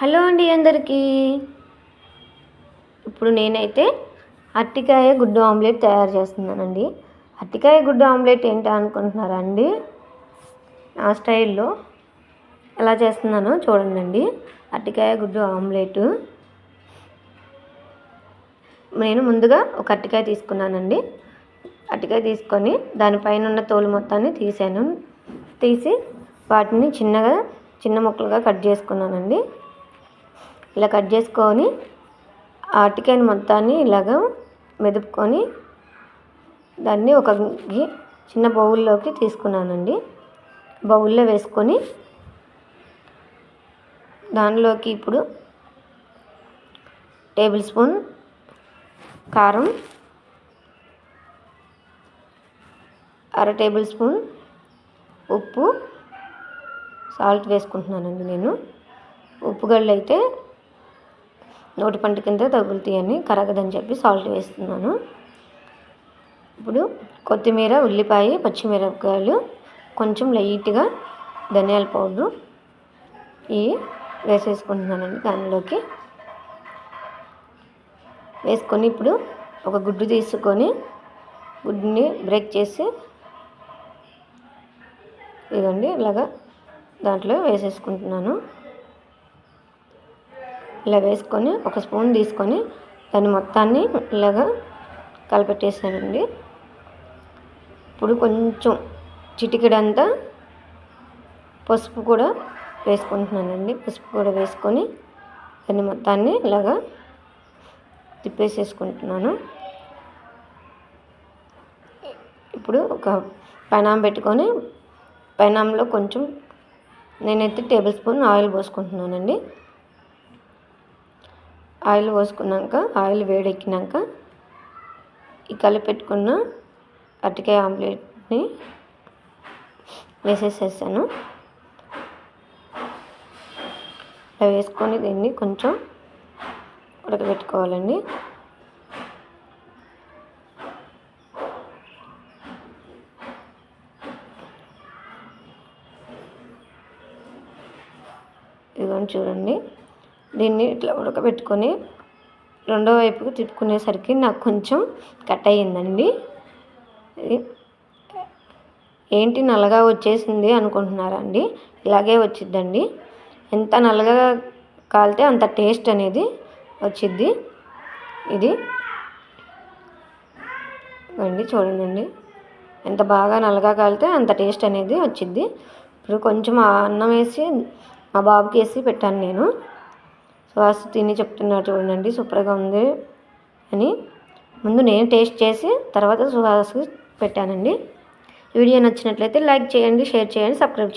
Hello అండి అందరికీ. ఇప్పుడు నేనైతే అట్టికాయ గుడ్డు ఆమ్లెట్ తయారు చేస్తున్నానండి. అట్టికాయ గుడ్డు ఆమ్లెట్ ఏంటో అనుకుంటున్నారా అండి? ఆ స్టైల్లో ఎలా చేస్తున్నానో చూడండి అట్టికాయ గుడ్డు ఆమ్లెట్. నేను ముందుగా ఒక అట్టికాయ తీసుకున్నానండి. అట్టికాయ తీసుకొని దానిపైన ఉన్న తోలు మొత్తాన్ని తీసాను. తీసి వాటిని చిన్నగా చిన్న ముక్కలుగా కట్ చేసుకున్నానండి. ఇలా కట్ చేసుకొని ఆ అరటికాయని మొత్తాన్ని ఇలాగా మెదుపుకొని దాన్ని ఒక చిన్న బౌల్లోకి తీసుకున్నానండి. బౌల్లో వేసుకొని దానిలోకి ఇప్పుడు టేబుల్ స్పూన్ కారం అర టేబుల్ స్పూన్ ఉప్పు సాల్ట్ వేసుకుంటున్నానండి నేను. ఉప్పు అయితే నోటి పంట కింద తగులుతాయని కరగదని చెప్పి సాల్ట్ వేస్తున్నాను. ఇప్పుడు కొత్తిమీర ఉల్లిపాయ పచ్చిమిరపకాయలు కొంచెం లైట్గా ధనియాల పౌడరు ఇవి వేసేసుకుంటున్నానండి దానిలోకి వేసుకొని ఇప్పుడు ఒక గుడ్డు తీసుకొని గుడ్డుని బ్రేక్ చేసి ఇదండి ఇలాగా దాంట్లో వేసేసుకుంటున్నాను. ఇలా వేసుకొని ఒక స్పూన్ తీసుకొని దాన్ని మొత్తాన్ని ఇలాగా కలిపెట్టేసానండి. ఇప్పుడు కొంచెం చిటికెడంతా పసుపు కూడా వేసుకుంటున్నానండి. పసుపు కూడా వేసుకొని దాన్ని మొత్తాన్ని ఇలాగా తిప్పేసేసుకుంటున్నాను. ఇప్పుడు ఒక పెనాం పెట్టుకొని పెనాంలో కొంచెం నేనైతే టేబుల్ స్పూన్ ఆయిల్ పోసుకుంటున్నానండి. ఆయిల్ పోసుకున్నాక ఆయిల్ వేడెక్కినాక ఈ కలిపెట్టుకున్న అరటికాయ ఆమ్లెట్ని వేసేసేసాను. అలా వేసుకొని దీన్ని కొంచెం ఉడకబెట్టుకోవాలండి. ఇదిగోండి చూడండి. దీన్ని ఇట్లా ఉడకబెట్టుకొని రెండో వైపుకు తిప్పుకునేసరికి నాకు కొంచెం కట్ అయ్యిందండి ఏంటి నల్లగా వచ్చేసింది అనుకుంటున్నారా అండి ఇలాగే వచ్చిద్దండి. ఎంత నల్లగా కాలితే అంత టేస్ట్ అనేది వచ్చిద్ది. ఇది అండి చూడండి ఎంత బాగా నల్లగా కాలితే అంత టేస్ట్ అనేది వచ్చిద్ది. ఇప్పుడు కొంచెం అన్నం వేసి మా బాబుకి వేసి పెట్టాను నేను. వాసు తిని చెప్తున్నారు చూడండి సూపర్గా ఉంది అని. ముందు నేను టేస్ట్ చేసి తర్వాత సుహాస్కి పెట్టానండి. వీడియో నచ్చినట్లయితే లైక్ చేయండి షేర్ చేయండి సబ్స్క్రైబ్ చేయండి.